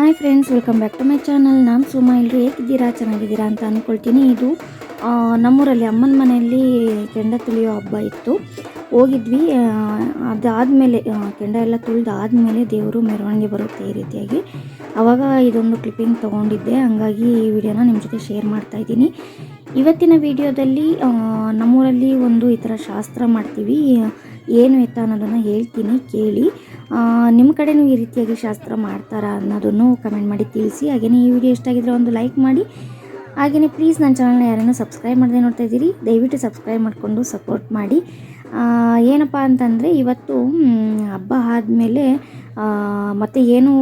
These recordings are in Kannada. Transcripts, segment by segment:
Hi friends welcome back to my channel ನಾನು ಸುಮಾ. ಎಲ್ಲರೂ ಹೇಗಿದ್ದೀರಾ? ಚೆನ್ನಾಗಿದ್ದೀರಾ ಅಂತ ಅಂದ್ಕೊಳ್ತೀನಿ ಇದು ನಮ್ಮೂರಲ್ಲಿ ಅಮ್ಮನ ಮನೆಯಲ್ಲಿ ಕೆಂಡ ತುಳಿಯೋ ಹಬ್ಬ ಇತ್ತು. ಹೋಗಿದ್ವಿ. ಅದಾದಮೇಲೆ ಕೆಂಡ ಎಲ್ಲ ತುಳಿದಾದ್ಮೇಲೆ ದೇವರು ಮೆರವಣಿಗೆ ಬರುತ್ತೆ ಈ ರೀತಿಯಾಗಿ. ಆವಾಗ ಇದೊಂದು ಕ್ಲಿಪ್ಪಿಂಗ್ ತೊಗೊಂಡಿದ್ದೆ. ಹಂಗಾಗಿ ಈ ವಿಡಿಯೋನ ನಿಮ್ಮ ಜೊತೆ ಶೇರ್ ಮಾಡ್ತಾ ಇದ್ದೀನಿ. ಇವತ್ತಿನ ವಿಡಿಯೋದಲ್ಲಿ ನಮ್ಮೂರಲ್ಲಿ ಒಂದು ಈ ಥರ ಶಾಸ್ತ್ರ ಮಾಡ್ತೀವಿ. ಏನು ಎತ್ತ ಅನ್ನೋದನ್ನು ಹೇಳ್ತೀನಿ, ಕೇಳಿ. ನಿಮ್ಮ ಕಡೆನೂ ಈ ರೀತಿಯಾಗಿ ಶಾಸ್ತ್ರ ಮಾಡ್ತಾರಾ ಅನ್ನೋದನ್ನು ಕಮೆಂಟ್ ಮಾಡಿ ತಿಳಿಸಿ. ಹಾಗೆಯೇ ಈ ವಿಡಿಯೋ ಇಷ್ಟ ಆಗಿದ್ರೆ ಒಂದು ಲೈಕ್ ಮಾಡಿ. ಹಾಗೆಯೇ ಪ್ಲೀಸ್ ನನ್ನ ಚಾನಲ್ನ ಯಾರನ್ನೂ ಸಬ್ಸ್ಕ್ರೈಬ್ ಮಾಡದೆ ನೋಡ್ತಾ ಇದ್ದೀರಿ, ದಯವಿಟ್ಟು ಸಬ್ಸ್ಕ್ರೈಬ್ ಮಾಡಿಕೊಂಡು ಸಪೋರ್ಟ್ ಮಾಡಿ. ಏನಪ್ಪ ಅಂತಂದರೆ ಇವತ್ತು ಹಬ್ಬ ಆದಮೇಲೆ ಮತ್ತು ಏನೂ,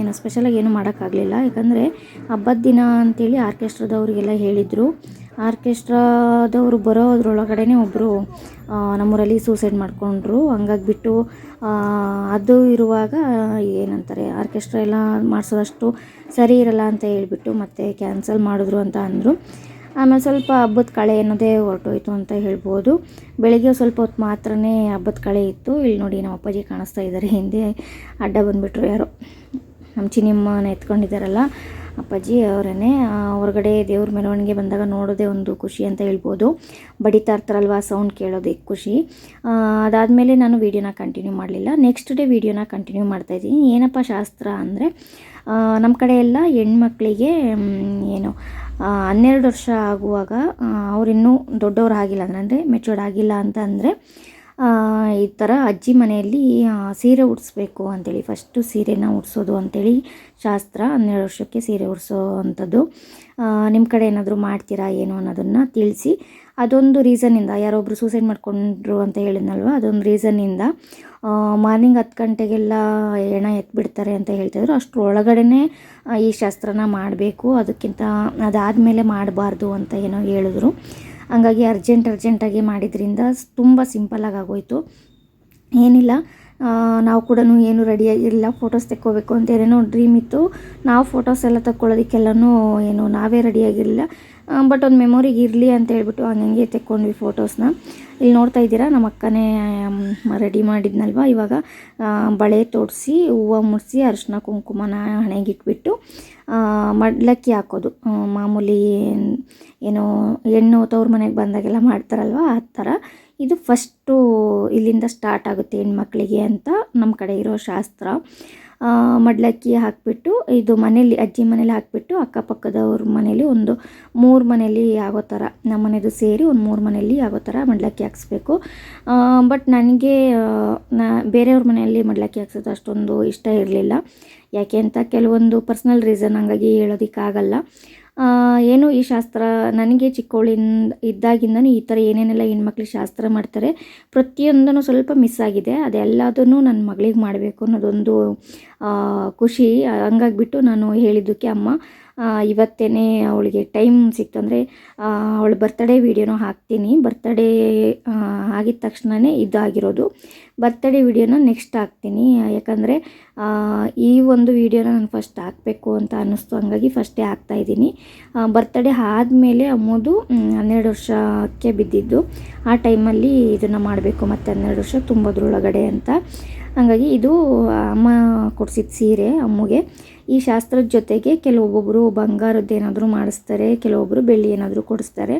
ಏನು ಸ್ಪೆಷಲಾಗಿ ಏನೂ ಮಾಡೋಕ್ಕಾಗಲಿಲ್ಲ. ಯಾಕಂದರೆ ಹಬ್ಬದ ದಿನ ಅಂತೇಳಿ ಆರ್ಕೆಸ್ಟ್ರಾದವ್ರಿಗೆಲ್ಲ ಹೇಳಿದರು. ಆರ್ಕೆಸ್ಟ್ರಾದವರು ಬರೋದ್ರೊಳಗಡೆ ಒಬ್ಬರು ನಮ್ಮೂರಲ್ಲಿ ಸೂಸೈಡ್ ಮಾಡಿಕೊಂಡ್ರು. ಹಂಗಾಗಿ ಬಿಟ್ಟು ಅದು ಇರುವಾಗ ಏನಂತಾರೆ, ಆರ್ಕೆಸ್ಟ್ರಾ ಎಲ್ಲ ಮಾಡಿಸೋದಷ್ಟು ಸರಿ ಇರಲ್ಲ ಅಂತ ಹೇಳಿಬಿಟ್ಟು ಮತ್ತೆ ಕ್ಯಾನ್ಸಲ್ ಮಾಡಿದ್ರು ಅಂತ ಅಂದರು. ಆಮೇಲೆ ಸ್ವಲ್ಪ ಹಬ್ಬದ ಕಳೆ ಅನ್ನೋದೇ ಹೊರಟೋಯ್ತು ಅಂತ ಹೇಳ್ಬೋದು. ಬೆಳಿಗ್ಗೆ ಸ್ವಲ್ಪ ಹೊತ್ತು ಮಾತ್ರ ಹಬ್ಬದ ಕಳೆ ಇತ್ತು. ಇಲ್ಲಿ ನೋಡಿ ನಮ್ಮ ಅಪ್ಪಾಜಿ ಕಾಣಿಸ್ತಾ ಇದ್ದಾರೆ. ಹಿಂದೆ ಅಡ್ಡ ಬಂದುಬಿಟ್ರು ಯಾರೋ. ನಮ್ಮ ಚಿನಿಮ್ಮನ ಎತ್ಕೊಂಡಿದ್ದಾರಲ್ಲ. ಅಪ್ಪಾಜಿ ಅವರೇ ಹೊರಗಡೆ ದೇವ್ರ ಮೆರವಣಿಗೆ ಬಂದಾಗ ನೋಡೋದೇ ಒಂದು ಖುಷಿ ಅಂತ ಹೇಳ್ಬೋದು. ಬಡಿತಾ ಇರ್ತಾರಲ್ವ ಸೌಂಡ್ ಕೇಳೋದೇ ಖುಷಿ. ಅದಾದಮೇಲೆ ನಾನು ವೀಡಿಯೋನ ಕಂಟಿನ್ಯೂ ಮಾಡಲಿಲ್ಲ. ನೆಕ್ಸ್ಟ್ ಡೇ ವೀಡಿಯೋನ ಕಂಟಿನ್ಯೂ ಮಾಡ್ತಾಯಿದ್ದೀನಿ ಏನಪ್ಪ ಶಾಸ್ತ್ರ ಅಂದರೆ ನಮ್ಮ ಕಡೆ ಎಲ್ಲ ಹೆಣ್ಮಕ್ಳಿಗೆ ಏನು ಹನ್ನೆರಡು ವರ್ಷ ಆಗುವಾಗ ಅವರಿನ್ನೂ ದೊಡ್ಡವ್ರು ಆಗಿಲ್ಲ ಅಂದರೆ ಮೆಚೂರ್ಡ್ ಆಗಿಲ್ಲ ಅಂತ ಅಂದರೆ ಈ ಥರ ಅಜ್ಜಿ ಮನೆಯಲ್ಲಿ ಸೀರೆ ಉಡಿಸ್ಬೇಕು ಅಂತೇಳಿ ಫಸ್ಟು ಸೀರೆನ ಉಡಿಸೋದು ಅಂತೇಳಿ ಶಾಸ್ತ್ರ ಹನ್ನೆರಡು ವರ್ಷಕ್ಕೆ ಸೀರೆ ಉಡಿಸೋ ಅಂಥದ್ದು. ನಿಮ್ಮ ಕಡೆ ಏನಾದರೂ ಮಾಡ್ತೀರಾ ಏನು ಅನ್ನೋದನ್ನು ತಿಳಿಸಿ. ಅದೊಂದು ರೀಸನ್ನಿಂದ ಯಾರೊಬ್ಬರು ಸೂಸೈಡ್ ಮಾಡ್ಕೊಂಡ್ರು ಅಂತ ಹೇಳಿದ್ನಲ್ವ, ಅದೊಂದು ರೀಸನ್ನಿಂದ ಮಾರ್ನಿಂಗ್ ಹತ್ತು ಗಂಟೆಗೆಲ್ಲ ಹೆಣ ಎತ್ಬಿಡ್ತಾರೆ ಅಂತ ಹೇಳ್ತಿದ್ರು ಅಷ್ಟು ಒಳಗಡೆನೇ ಈ ಶಾಸ್ತ್ರನ ಮಾಡಬೇಕು, ಅದಕ್ಕಿಂತ ಅದಾದಮೇಲೆ ಮಾಡಬಾರ್ದು ಅಂತ ಏನೋ ಹೇಳಿದ್ರು. ಹಂಗಾಗಿ ಅರ್ಜೆಂಟ್ ಅರ್ಜೆಂಟಾಗಿ ಮಾಡಿದ್ರಿಂದ ತುಂಬ ಸಿಂಪಲ್ಲಾಗಿ ಆಗೋಯಿತು. ಏನಿಲ್ಲ ನಾವು ಕೂಡ ಏನು ರೆಡಿಯಾಗಿರಲಿಲ್ಲ ಫೋಟೋಸ್ ತೆಕ್ಕೋಬೇಕು ಅಂತ ಏನೇನೋ ಡ್ರೀಮ್ ಇತ್ತು. ನಾವು ಫೋಟೋಸ್ ಎಲ್ಲ ತಕ್ಕೊಳ್ಳೋದಕ್ಕೆಲ್ಲನೂ ಏನು ನಾವೇ ರೆಡಿಯಾಗಿರಲಿಲ್ಲ ಬಟ್ ಒಂದು ಮೆಮೊರಿಗೆ ಇರಲಿ ಅಂತ ಹೇಳ್ಬಿಟ್ಟು ಹಂಗಂಗೆ ತೆಕ್ಕೊಂಡ್ವಿ ಫೋಟೋಸ್ನ ಇಲ್ಲಿ ನೋಡ್ತಾ ಇದ್ದೀರಾ, ನಮ್ಮ ಅಕ್ಕನೇ ರೆಡಿ ಮಾಡಿದ್ನಲ್ವ? ಇವಾಗ ಬಳೆ ತೋಡಿಸಿ, ಹೂವು ಮುಡಿಸಿ, ಅರಿಶಿನ ಕುಂಕುಮನ ಹಣೆಗಿಟ್ಬಿಟ್ಟು ಮಡ್ಲಕ್ಕಿ ಹಾಕೋದು. ಮಾಮೂಲಿ ಏನು ಹೆಣ್ಣು ತವ್ರ ಮನೆಗೆ ಬಂದಾಗೆಲ್ಲ ಮಾಡ್ತಾರಲ್ವ? ಆ ಥರ. ಇದು ಫಸ್ಟು ಇಲ್ಲಿಂದ ಸ್ಟಾರ್ಟ್ ಆಗುತ್ತೆ ಹೆಣ್ಮಕ್ಳಿಗೆ ಅಂತ ನಮ್ಮ ಕಡೆ ಇರೋ ಶಾಸ್ತ್ರ. ಮಡ್ಲಕ್ಕಿ ಹಾಕಿಬಿಟ್ಟು, ಇದು ಮನೇಲಿ, ಅಜ್ಜಿ ಮನೇಲಿ ಹಾಕಿಬಿಟ್ಟು, ಅಕ್ಕಪಕ್ಕದವ್ರ ಮನೇಲಿ ಒಂದು ಮೂರು ಮನೇಲಿ ಆಗೋ ಥರ ನಮ್ಮ ಮನೆಯದು ಸೇರಿ ಒಂದು ಮೂರು ಮನೇಲಿ ಆಗೋ ಥರ ಮಡ್ಲಕ್ಕಿ ಹಾಕ್ಸ್ಬೇಕು. ಬಟ್ ನನಗೆ ನಾ, ಬೇರೆಯವ್ರ ಮನೆಯಲ್ಲಿ ಮಡ್ಲಕ್ಕಿ ಹಾಕ್ಸೋದು ಅಷ್ಟೊಂದು ಇಷ್ಟ ಇರಲಿಲ್ಲ. ಯಾಕೆ ಅಂತ ಕೆಲವೊಂದು ಪರ್ಸ್ನಲ್ ರೀಸನ್ ಹಂಗಾಗಿ ಹೇಳೋದಕ್ಕಾಗಲ್ಲ. ಏನು ಈ ಶಾಸ್ತ್ರ ನನಗೆ ಚಿಕ್ಕವಳಿಂದ ಇದ್ದಾಗಿಂದನೂ ಈ ಥರ ಏನೇನೆಲ್ಲ ಹೆಣ್ಮಕ್ಳಿಗೆ ಶಾಸ್ತ್ರ ಮಾಡ್ತಾರೆ, ಪ್ರತಿಯೊಂದನ್ನು ಸ್ವಲ್ಪ ಮಿಸ್ ಆಗಿದೆ. ಅದೆಲ್ಲದನ್ನು ನನ್ನ ಮಗಳಿಗೆ ಮಾಡಬೇಕು ಅನ್ನೋದೊಂದು ಖುಷಿ. ಹಂಗಾಗಿಬಿಟ್ಟು ನಾನು ಹೇಳಿದ್ದಕ್ಕೆ ಅಮ್ಮ ಆ, ಇವತ್ತೇನೆ ಅವಳಿಗೆ ಟೈಮ್ ಸಿಕ್ತು ಅಂದರೆ ಅವಳ ಬರ್ತಡೇ ವೀಡಿಯೋನ ಹಾಕ್ತೀನಿ. ಬರ್ತಡೇ ಆಗಿದ ತಕ್ಷಣವೇ ಇದಾಗಿರೋದು. ಬರ್ತಡೇ ವೀಡಿಯೋನ ನೆಕ್ಸ್ಟ್ ಹಾಕ್ತೀನಿ. ಯಾಕಂದರೆ ಈ ಒಂದು ವೀಡಿಯೋನ ನಾನು ಫಸ್ಟ್ ಹಾಕಬೇಕು ಅಂತ ಅನ್ನಿಸ್ತು. ಹಂಗಾಗಿ ಫಸ್ಟೇ ಹಾಕ್ತಾಯಿದ್ದೀನಿ ಬರ್ತಡೇ ಆದಮೇಲೆ ಅಮ್ಮದು ಹನ್ನೆರಡು ವರ್ಷಕ್ಕೆ ಬಿದ್ದಿದ್ದು. ಆ ಟೈಮಲ್ಲಿ ಇದನ್ನು ಮಾಡಬೇಕು ಮತ್ತು ಹನ್ನೆರಡು ವರ್ಷ ತುಂಬೋದ್ರೊಳಗಡೆ ಅಂತ. ಹಂಗಾಗಿ ಇದು ಅಮ್ಮ ಕೊಡಿಸಿದ ಸೀರೆ ಅಮ್ಮಗೆ. ಈ ಶಾಸ್ತ್ರದ ಜೊತೆಗೆ ಕೆಲವೊಬ್ಬೊಬ್ಬರು ಬಂಗಾರದ್ದು ಏನಾದರೂ ಮಾಡಿಸ್ತಾರೆ ಕೆಲವೊಬ್ಬರು ಬೆಳ್ಳಿ ಏನಾದರೂ ಕೊಡಿಸ್ತಾರೆ.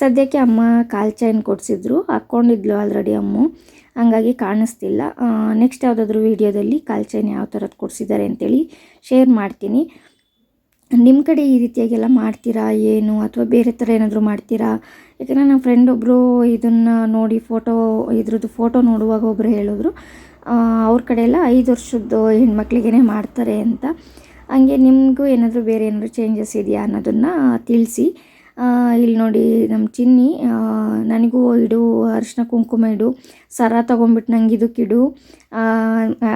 ಸದ್ಯಕ್ಕೆ ಅಮ್ಮ ಕಾಲ್ ಚೈನ್ ಕೊಡಿಸಿದ್ರು, ಹಾಕ್ಕೊಂಡಿದ್ಲು ಆಲ್ರೆಡಿ ಅಮ್ಮ. ಹಂಗಾಗಿ ಕಾಣಿಸ್ತಿಲ್ಲ. ನೆಕ್ಸ್ಟ್ ಯಾವುದಾದ್ರೂ ವೀಡಿಯೋದಲ್ಲಿ ಕಾಲ್ ಚೈನ್ ಯಾವ ಥರದ್ದು ಕೊಡಿಸಿದ್ದಾರೆ ಅಂತೇಳಿ ಶೇರ್ ಮಾಡ್ತೀನಿ. ನಿಮ್ಮ ಕಡೆ ಈ ರೀತಿಯಾಗೆಲ್ಲ ಮಾಡ್ತೀರಾ, ಏನು? ಅಥವಾ ಬೇರೆ ಥರ ಏನಾದರೂ ಮಾಡ್ತೀರಾ? ಯಾಕಂದರೆ ನನ್ನ ಫ್ರೆಂಡ್ ಒಬ್ಬರು ಇದನ್ನು ನೋಡಿ ಫೋಟೋ ಇದ್ರದ್ದು ಫೋಟೋ ನೋಡುವಾಗ ಒಬ್ಬರು ಹೇಳಿದ್ರು ಅವ್ರ ಕಡೆ ಎಲ್ಲ ಐದು ವರ್ಷದ್ದು ಹೆಣ್ಮಕ್ಳಿಗೇ ಮಾಡ್ತಾರೆ ಅಂತ. ಹಂಗೆ ನಿಮಗೂ ಏನಾದರೂ ಬೇರೆ ಏನಾದರೂ ಚೇಂಜಸ್ ಇದೆಯಾ ಅನ್ನೋದನ್ನು ತಿಳಿಸಿ. ಇಲ್ಲಿ ನೋಡಿ ನಮ್ಮ ಚಿನ್ನಿ ನನಗೂ ಇಡು, ಅರಿಶಿನ ಕುಂಕುಮ ಇಡು, ಸರ ತೊಗೊಂಬಿಟ್ಟು ನಂಗೆ ಇದಕ್ಕಿಡು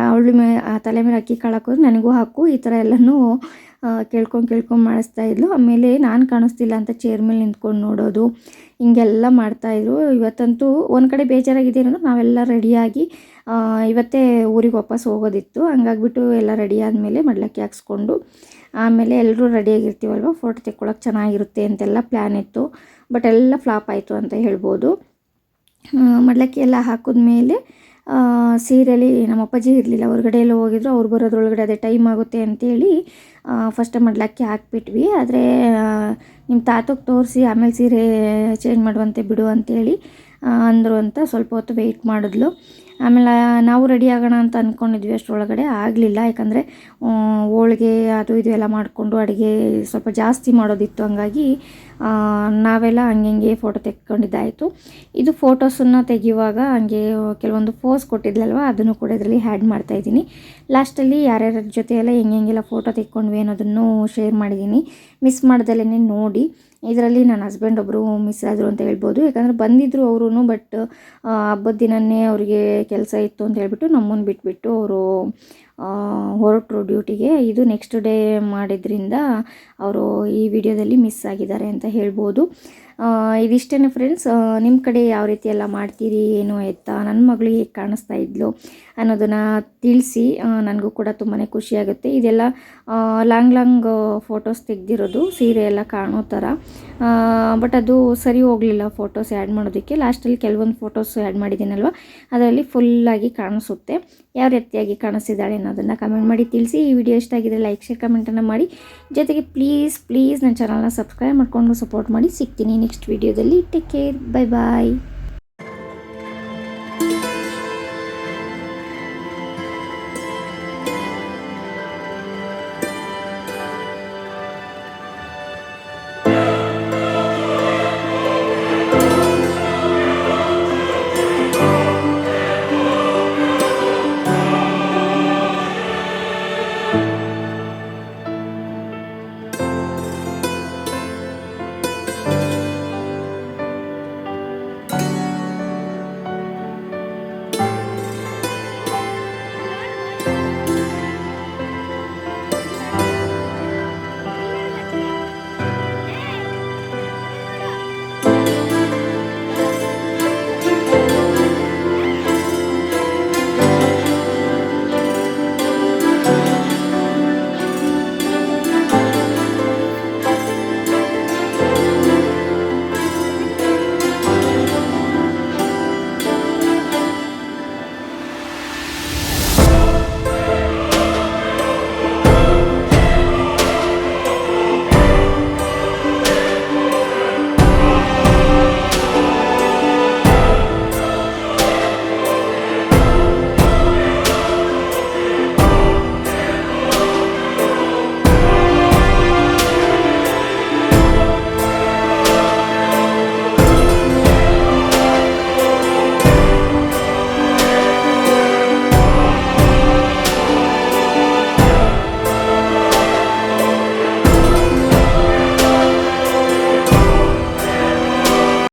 ಅವಳು ಮೇ ತಲೆ ಮೇಲೆ ಅಕ್ಕಿ ಕಾಳು ಹಾಕೋದು ನನಗೂ ಹಾಕು, ಈ ಥರ ಎಲ್ಲನೂ ಕೇಳ್ಕೊಂಡು ಕೇಳ್ಕೊಂಡು ಮಾಡಿಸ್ತಾ ಇದ್ಲು. ಆಮೇಲೆ ನಾನು ಕಾಣಿಸ್ತಿಲ್ಲ ಅಂತ ಚೇರ್ ಮೇಲೆ ನಿಂತ್ಕೊಂಡು ನೋಡೋದು. ಹಿಂಗೆಲ್ಲ ಮಾಡ್ತಾಯಿದ್ರು ಇವತ್ತಂತೂ ಒಂದು ಕಡೆ ಬೇಜಾರಾಗಿದೆ ಅಂದ್ರೆ ನಾವೆಲ್ಲ ರೆಡಿಯಾಗಿ ಇವತ್ತೇ ಊರಿಗೆ ವಾಪಸ್ ಹೋಗೋದಿತ್ತು. ಹಂಗಾಗ್ಬಿಟ್ಟು ಎಲ್ಲ ರೆಡಿ ಆದಮೇಲೆ ಮಡ್ಲಕ್ಕಿ ಹಾಕ್ಸ್ಕೊಂಡು, ಆಮೇಲೆ ಎಲ್ಲರೂ ರೆಡಿಯಾಗಿರ್ತೀವಲ್ವ ಫೋಟೋ ತೆಕ್ಕೊಳಕ್ಕೆ ಚೆನ್ನಾಗಿರುತ್ತೆ ಅಂತೆಲ್ಲ ಪ್ಲ್ಯಾನ್ ಇತ್ತು. ಬಟ್ ಎಲ್ಲ ಫ್ಲಾಪ್ ಆಯಿತು ಅಂತ ಹೇಳ್ಬೋದು. ಮಡ್ಲಕ್ಕಿ ಎಲ್ಲ ಹಾಕಿದ್ಮೇಲೆ ಸೀರೆಯಲ್ಲಿ ನಮ್ಮ ಅಪ್ಪಾಜಿ ಇರಲಿಲ್ಲ, ಹೊರಗಡೆ ಎಲ್ಲ ಹೋಗಿದ್ರು, ಅವ್ರು ಬರೋದ್ರೊಳಗಡೆ ಅದೇ ಟೈಮ್ ಆಗುತ್ತೆ ಅಂತೇಳಿ ಫಸ್ಟ್ ಮಡ್ಲಕ್ಕಿ ಹಾಕ್ಬಿಟ್ವಿ. ಆದರೆ ನಿಮ್ಮ ತಾತಕ್ಕೆ ತೋರಿಸಿ ಆಮೇಲೆ ಸೀರೆ ಚೇಂಜ್ ಮಾಡುವಂತೆ ಬಿಡು ಅಂತೇಳಿ ಅಂದರು ಅಂತ ಸ್ವಲ್ಪ ಹೊತ್ತು ವೆಯ್ಟ್ ಮಾಡಿದ್ಲು. ಆಮೇಲೆ ನಾವು ರೆಡಿ ಆಗೋಣ ಅಂತ ಅಂದ್ಕೊಂಡಿದ್ವಿ ಅಷ್ಟರೊಳಗಡೆ, ಆಗಲಿಲ್ಲ. ಯಾಕಂದರೆ ಹೋಳಿಗೆ ಅದು ಇದು ಎಲ್ಲ ಮಾಡಿಕೊಂಡು ಅಡುಗೆ ಸ್ವಲ್ಪ ಜಾಸ್ತಿ ಮಾಡೋದಿತ್ತು. ಹಂಗಾಗಿ ನಾವೆಲ್ಲ ಹಂಗೆ ಫೋಟೋ ತೆಕ್ಕೊಂಡಿದ್ದಾಯಿತು. ಇದು ಫೋಟೋಸನ್ನು ತೆಗೆಯುವಾಗ ಹಂಗೆ ಕೆಲವೊಂದು ಪೋಸ್ ಕೊಟ್ಟಿದ್ಲಲ್ವ, ಅದನ್ನು ಕೂಡ ಇದರಲ್ಲಿ ಹ್ಯಾಡ್ ಮಾಡ್ತಾಯಿದ್ದೀನಿ ಲಾಸ್ಟಲ್ಲಿ ಯಾರ್ಯಾರ ಜೊತೆ ಎಲ್ಲ ಹೆಂಗೆ ಹೆಂಗೆಲ್ಲ ಫೋಟೋ ತೆಕ್ಕೊಂಡ್ವಿ ಅನ್ನೋದನ್ನು ಶೇರ್ ಮಾಡಿದ್ದೀನಿ. ಮಿಸ್ ಮಾಡ್ದಲೇ ನೋಡಿ. ಇದರಲ್ಲಿ ನನ್ನ ಹಸ್ಬೆಂಡ್ ಒಬ್ಬರು ಮಿಸ್ ಆದರು ಅಂತ ಹೇಳ್ಬೋದು. ಯಾಕಂದರೆ ಬಂದಿದ್ದರು ಅವರು ಬಟ್ ಹಬ್ಬದ ದಿನವೇ ಅವರಿಗೆ ಕೆಲಸ ಇತ್ತು ಅಂತ ಹೇಳ್ಬಿಟ್ಟು ನಮ್ಮನ್ನು ಬಿಟ್ಬಿಟ್ಟು ಅವರು ಹೊರಟರು ಡ್ಯೂಟಿಗೆ ಇದು ನೆಕ್ಸ್ಟ್ ಡೇ ಮಾಡಿದ್ರಿಂದ ಅವರು ಈ ವಿಡಿಯೋದಲ್ಲಿ ಮಿಸ್ ಆಗಿದ್ದಾರೆ ಅಂತ ಹೇಳ್ಬೋದು. ಇದಿಷ್ಟೇ ಫ್ರೆಂಡ್ಸ್ ನಿಮ್ಮ ಕಡೆ ಯಾವ ರೀತಿ ಎಲ್ಲ ಮಾಡ್ತೀರಿ? ಏನು ಎತ್ತಾ? ನನ್ನ ಮಗಳು ಹೇಗೆ ಕಾಣಿಸ್ತಾ ಇದ್ಲು ಅನ್ನೋದನ್ನು ತಿಳಿಸಿ ನನಗೂ ಕೂಡ ತುಂಬಾ ಖುಷಿಯಾಗುತ್ತೆ ಇದೆಲ್ಲ ಲಾಂಗ್ ಲಾಂಗ್ ಫೋಟೋಸ್ ತೆಗೆದಿರೋದು, ಸೀರೆ ಎಲ್ಲ ಕಾಣೋ ಥರ. ಬಟ್ ಅದು ಸರಿ ಹೋಗಲಿಲ್ಲ ಫೋಟೋಸ್ ಆ್ಯಡ್ ಮಾಡೋದಕ್ಕೆ. ಲಾಸ್ಟಲ್ಲಿ ಕೆಲವೊಂದು ಫೋಟೋಸ್ ಆ್ಯಡ್ ಮಾಡಿದ್ದೀನಲ್ವ? ಅದರಲ್ಲಿ ಫುಲ್ಲಾಗಿ ಕಾಣಿಸುತ್ತೆ. ಯಾವ ರೀತಿಯಾಗಿ ಕಾಣಿಸ್ತಿದ್ದಾಳೆ ಅನ್ನೋದನ್ನು ಕಮೆಂಟ್ ಮಾಡಿ ತಿಳಿಸಿ. ಈ ವಿಡಿಯೋ ಇಷ್ಟ ಆಗಿದೆ ಲೈಕ್ ಶೇರ್ ಕಮೆಂಟನ್ನು ಮಾಡಿ. ಜೊತೆಗೆ ಪ್ಲೀಸ್ ಪ್ಲೀಸ್ ನನ್ನ ಚಾನಲ್ನ ಸಬ್ಸ್ಕ್ರೈಬ್ ಮಾಡಿಕೊಂಡು ಸಪೋರ್ಟ್ ಮಾಡಿ. ಸಿಗ್ತೀನಿ. ನೆಕ್ಸ್ಟ್ ವಿಡಿಯೋದಲ್ಲಿ ಟೇಕ್ ಕೇರ್ ಬೈ ಬಾಯ್